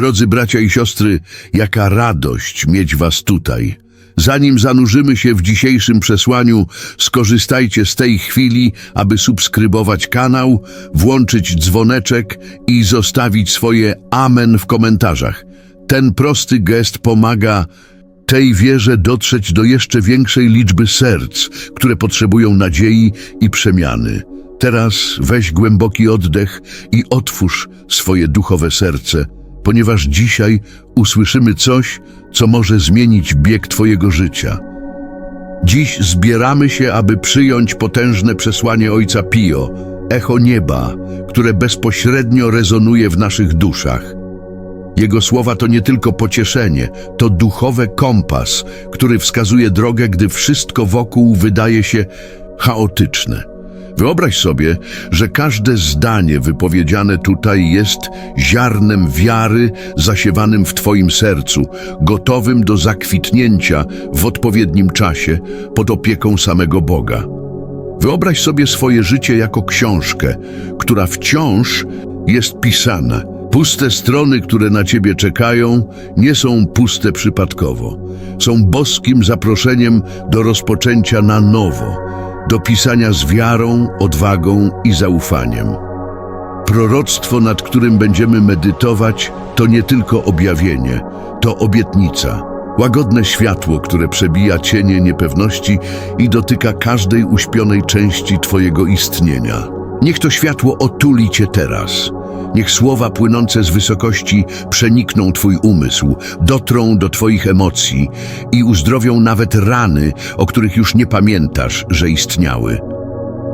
Drodzy bracia i siostry, jaka radość mieć was tutaj. Zanim zanurzymy się w dzisiejszym przesłaniu, skorzystajcie z tej chwili, aby subskrybować kanał, włączyć dzwoneczek i zostawić swoje amen w komentarzach. Ten prosty gest pomaga tej wierze dotrzeć do jeszcze większej liczby serc, które potrzebują nadziei i przemiany. Teraz weź głęboki oddech i otwórz swoje duchowe serce, ponieważ dzisiaj usłyszymy coś, co może zmienić bieg Twojego życia. Dziś zbieramy się, aby przyjąć potężne przesłanie Ojca Pio, echo nieba, które bezpośrednio rezonuje w naszych duszach. Jego słowa to nie tylko pocieszenie, to duchowy kompas, który wskazuje drogę, gdy wszystko wokół wydaje się chaotyczne. Wyobraź sobie, że każde zdanie wypowiedziane tutaj jest ziarnem wiary zasiewanym w Twoim sercu, gotowym do zakwitnięcia w odpowiednim czasie pod opieką samego Boga. Wyobraź sobie swoje życie jako książkę, która wciąż jest pisana. Puste strony, które na ciebie czekają, nie są puste przypadkowo. Są boskim zaproszeniem do rozpoczęcia na nowo, do pisania z wiarą, odwagą i zaufaniem. Proroctwo, nad którym będziemy medytować, to nie tylko objawienie, to obietnica. Łagodne światło, które przebija cienie niepewności i dotyka każdej uśpionej części Twojego istnienia. Niech to światło otuli Cię teraz. Niech słowa płynące z wysokości przenikną Twój umysł, dotrą do Twoich emocji i uzdrowią nawet rany, o których już nie pamiętasz, że istniały.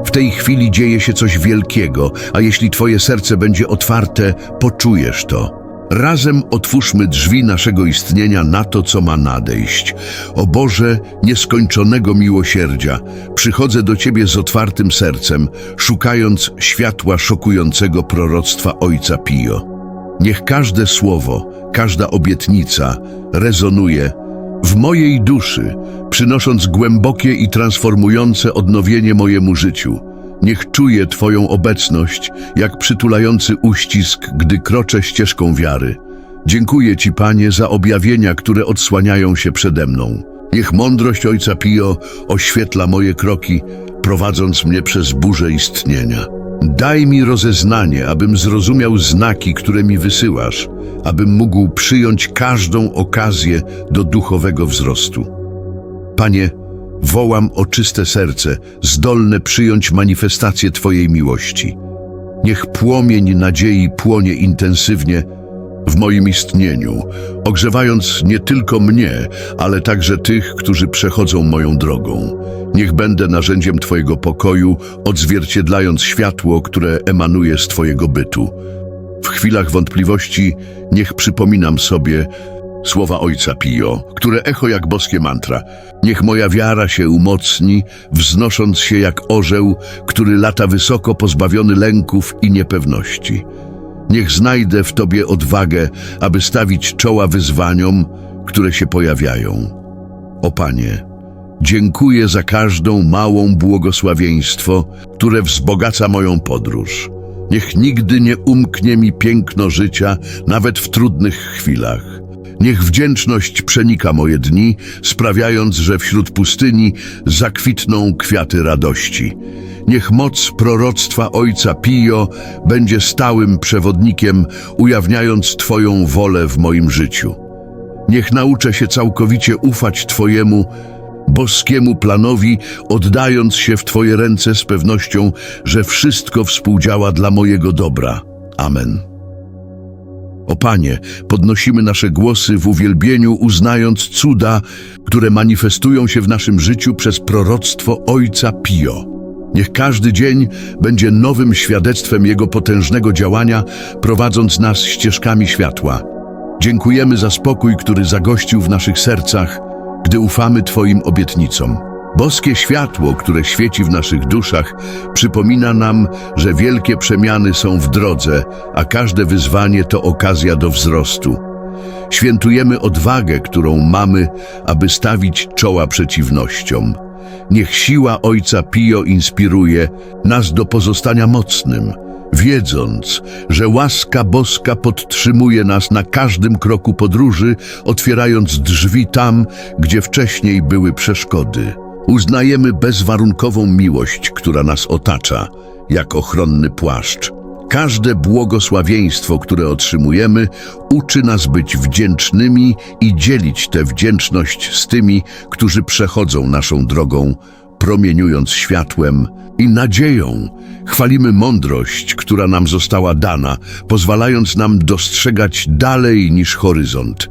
W tej chwili dzieje się coś wielkiego, a jeśli Twoje serce będzie otwarte, poczujesz to. Razem otwórzmy drzwi naszego istnienia na to, co ma nadejść. O Boże nieskończonego miłosierdzia, przychodzę do Ciebie z otwartym sercem, szukając światła szokującego proroctwa Ojca Pio. Niech każde słowo, każda obietnica rezonuje w mojej duszy, przynosząc głębokie i transformujące odnowienie mojemu życiu. Niech czuję Twoją obecność, jak przytulający uścisk, gdy kroczę ścieżką wiary. Dziękuję Ci, Panie, za objawienia, które odsłaniają się przede mną. Niech mądrość Ojca Pio oświetla moje kroki, prowadząc mnie przez burzę istnienia. Daj mi rozeznanie, abym zrozumiał znaki, które mi wysyłasz, abym mógł przyjąć każdą okazję do duchowego wzrostu. Panie, wołam o czyste serce, zdolne przyjąć manifestację Twojej miłości. Niech płomień nadziei płonie intensywnie w moim istnieniu, ogrzewając nie tylko mnie, ale także tych, którzy przechodzą moją drogą. Niech będę narzędziem Twojego pokoju, odzwierciedlając światło, które emanuje z Twojego bytu. W chwilach wątpliwości niech przypominam sobie słowa Ojca Pio, które echo jak boskie mantra. Niech moja wiara się umocni, wznosząc się jak orzeł, który lata wysoko pozbawiony lęków i niepewności. Niech znajdę w Tobie odwagę, aby stawić czoła wyzwaniom, które się pojawiają. O Panie, dziękuję za każdą małą błogosławieństwo, które wzbogaca moją podróż. Niech nigdy nie umknie mi piękno życia, nawet w trudnych chwilach. Niech wdzięczność przenika moje dni, sprawiając, że wśród pustyni zakwitną kwiaty radości. Niech moc proroctwa Ojca Pio będzie stałym przewodnikiem, ujawniając Twoją wolę w moim życiu. Niech nauczę się całkowicie ufać Twojemu boskiemu planowi, oddając się w Twoje ręce z pewnością, że wszystko współdziała dla mojego dobra. Amen. O Panie, podnosimy nasze głosy w uwielbieniu, uznając cuda, które manifestują się w naszym życiu przez proroctwo Ojca Pio. Niech każdy dzień będzie nowym świadectwem Jego potężnego działania, prowadząc nas ścieżkami światła. Dziękujemy za spokój, który zagościł w naszych sercach, gdy ufamy Twoim obietnicom. Boskie światło, które świeci w naszych duszach, przypomina nam, że wielkie przemiany są w drodze, a każde wyzwanie to okazja do wzrostu. Świętujemy odwagę, którą mamy, aby stawić czoła przeciwnościom. Niech siła Ojca Pio inspiruje nas do pozostania mocnym, wiedząc, że łaska boska podtrzymuje nas na każdym kroku podróży, otwierając drzwi tam, gdzie wcześniej były przeszkody. Uznajemy bezwarunkową miłość, która nas otacza, jak ochronny płaszcz. Każde błogosławieństwo, które otrzymujemy, uczy nas być wdzięcznymi i dzielić tę wdzięczność z tymi, którzy przechodzą naszą drogą, promieniując światłem i nadzieją. Chwalimy mądrość, która nam została dana, pozwalając nam dostrzegać dalej niż horyzont.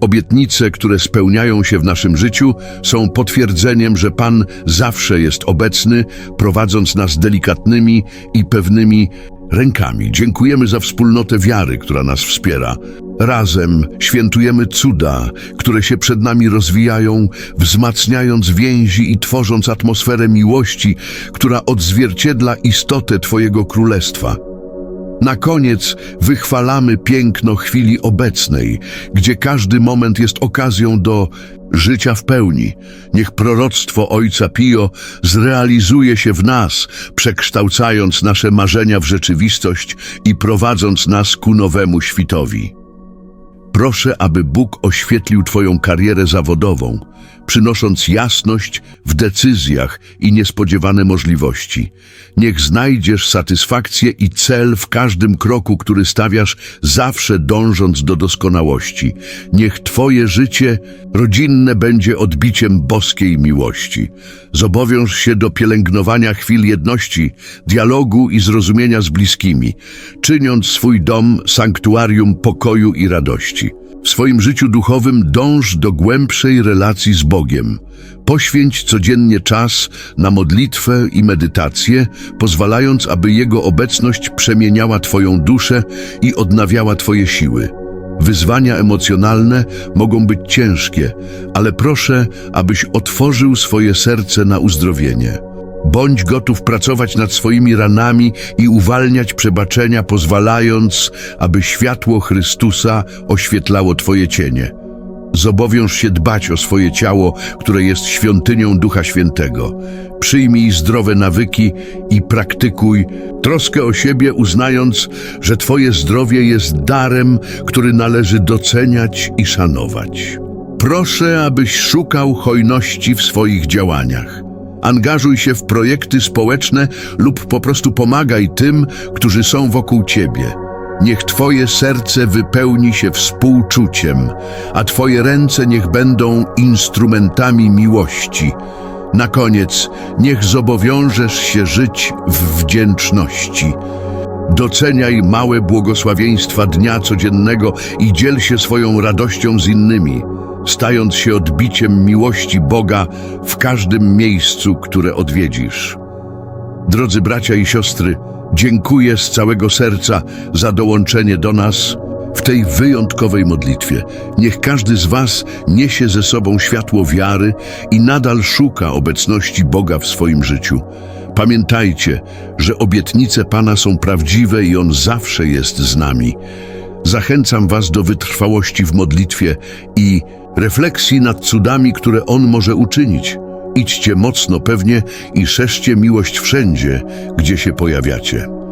Obietnice, które spełniają się w naszym życiu, są potwierdzeniem, że Pan zawsze jest obecny, prowadząc nas delikatnymi i pewnymi rękami. Dziękujemy za wspólnotę wiary, która nas wspiera. Razem świętujemy cuda, które się przed nami rozwijają, wzmacniając więzi i tworząc atmosferę miłości, która odzwierciedla istotę Twojego Królestwa. Na koniec wychwalamy piękno chwili obecnej, gdzie każdy moment jest okazją do życia w pełni. Niech proroctwo Ojca Pio zrealizuje się w nas, przekształcając nasze marzenia w rzeczywistość i prowadząc nas ku nowemu świtowi. Proszę, aby Bóg oświetlił Twoją karierę zawodową, przynosząc jasność w decyzjach i niespodziewane możliwości. Niech znajdziesz satysfakcję i cel w każdym kroku, który stawiasz, zawsze dążąc do doskonałości. Niech Twoje życie rodzinne będzie odbiciem boskiej miłości. Zobowiąż się do pielęgnowania chwil jedności, dialogu i zrozumienia z bliskimi, czyniąc swój dom sanktuarium pokoju i radości. W swoim życiu duchowym dąż do głębszej relacji z Bogiem. Poświęć codziennie czas na modlitwę i medytację, pozwalając, aby Jego obecność przemieniała Twoją duszę i odnawiała Twoje siły. Wyzwania emocjonalne mogą być ciężkie, ale proszę, abyś otworzył swoje serce na uzdrowienie. Bądź gotów pracować nad swoimi ranami i uwalniać przebaczenia, pozwalając, aby światło Chrystusa oświetlało Twoje cienie. Zobowiąż się dbać o swoje ciało, które jest świątynią Ducha Świętego. Przyjmij zdrowe nawyki i praktykuj troskę o siebie, uznając, że Twoje zdrowie jest darem, który należy doceniać i szanować. Proszę, abyś szukał hojności w swoich działaniach. Angażuj się w projekty społeczne lub po prostu pomagaj tym, którzy są wokół Ciebie. Niech Twoje serce wypełni się współczuciem, a Twoje ręce niech będą instrumentami miłości. Na koniec, niech zobowiążesz się żyć w wdzięczności. Doceniaj małe błogosławieństwa dnia codziennego i dziel się swoją radością z innymi, stając się odbiciem miłości Boga w każdym miejscu, które odwiedzisz. Drodzy bracia i siostry, dziękuję z całego serca za dołączenie do nas w tej wyjątkowej modlitwie. Niech każdy z Was niesie ze sobą światło wiary i nadal szuka obecności Boga w swoim życiu. Pamiętajcie, że obietnice Pana są prawdziwe i On zawsze jest z nami. Zachęcam Was do wytrwałości w modlitwie i refleksji nad cudami, które On może uczynić. Idźcie mocno pewnie i szerzcie miłość wszędzie, gdzie się pojawiacie.